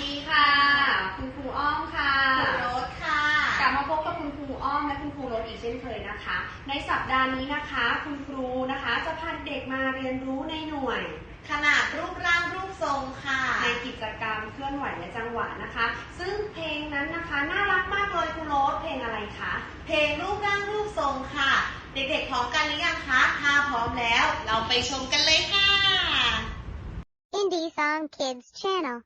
ดีค่ะ คุณครูอ้อมค่ะครูรสค่ะ กลับมาพบกับคุณครูอ้อมและคุณครูรสอีกเช่นเคยนะคะ ในสัปดาห์นี้นะคะ คุณครูนะคะจะพาเด็กมาเรียนรู้ในหน่วย ขนาดรูปร่างรูปทรงค่ะ ในกิจกรรมเคลื่อนไหวและจังหวะนะคะ ซึ่งเพลงนั้นนะคะน่ารักมากเลยครูรสเพลงอะไรคะ เพลงรูปร่างรูปทรงค่ะ เด็กๆพร้อมกันหรือยังคะถ้าพร้อมแล้ว เราไปชมกันเลยค่ะ Indie Song Kids Channel.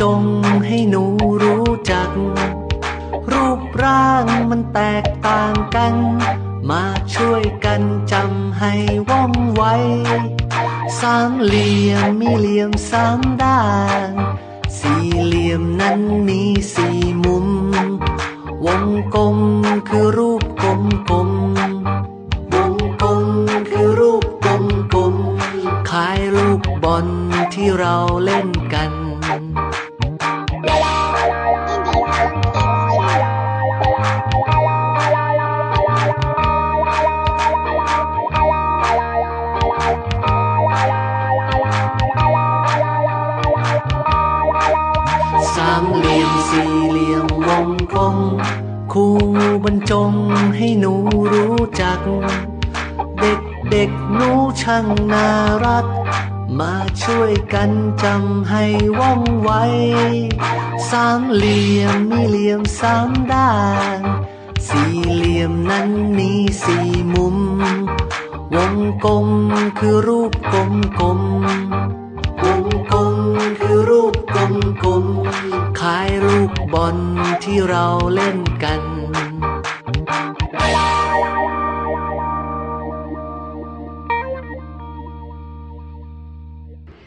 จงให้หนูรู้จัก รูปร่างมันแตกต่างกัน มาช่วยกันจำให้ว่องไว สามเหลี่ยมมีเหลี่ยมสามด้าน สี่เหลี่ยมนั้นมีสี่มุม วงกลมคือรูปกลมกลมวงกลมคือรูปกลมกลมคล้ายลูกบอลที่เราเล่นกัน สี่เหลี่ยมวงกลมครูบรรจงให้หนูรู้จัก เด็กเด็กหนูช่างน่ารัก มาช่วยกันจำให้ว่องไว สามเหลี่ยมมีเหลี่ยมสามด้าน สี่เหลี่ยมนั้นมีสี่มุม วงกลมคือรูปกลมกลมวงกลมคือรูปกลมกล ล้ายลูกบอลที่เราเล่นกัน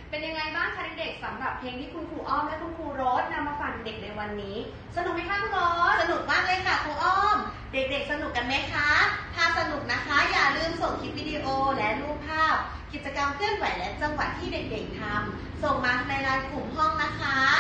เป็นยังไงบ้างคะเด็กๆสำหรับเพลงที่คุณครูอ้อมและคุณครูโรสนำมาฝากเด็กในวันนี้ สนุกไหมคะคุณโรสสนุกมากเลยค่ะครูอ้อม เด็กๆ สนุกกันไหมคะ ถ้าสนุกนะคะ อย่าลืมส่งคลิปวิดีโอและรูปภาพ กิจกรรมเคลื่อนไหวและจังหวะที่เด็กๆทำส่งมาในไลน์กลุ่มห้องนะคะสำหรับวันนี้บ๊ายบายค่ะ